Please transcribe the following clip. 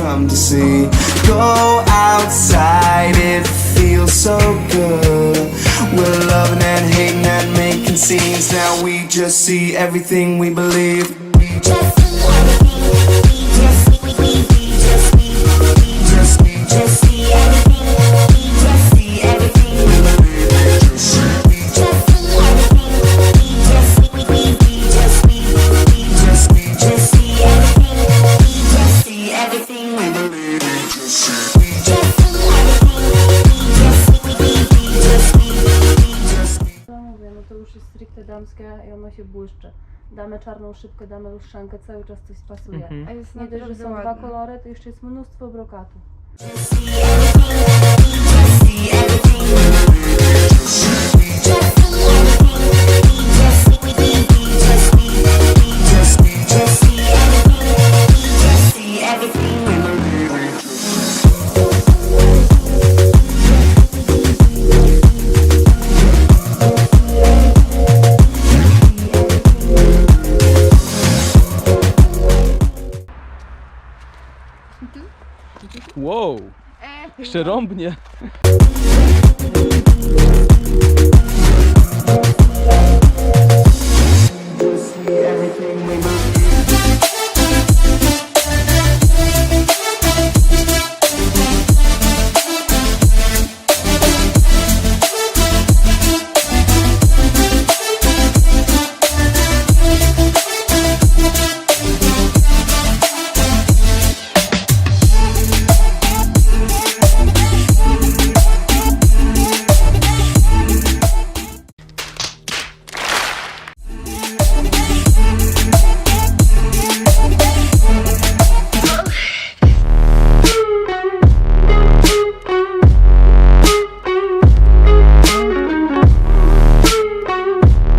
come to see. Go outside, it feels so good. We're loving and hating and making scenes. Now we just see everything we believe. We just, to już jest stricte damskie i ono się błyszczy. Damy czarną szybkę, damy lustrzankę, cały czas coś pasuje. Mhm. A jest Nie dość, że naprawdę są dwa ładne. kolory, to jeszcze jest mnóstwo brokatu. Wow, jeszcze rąbnie.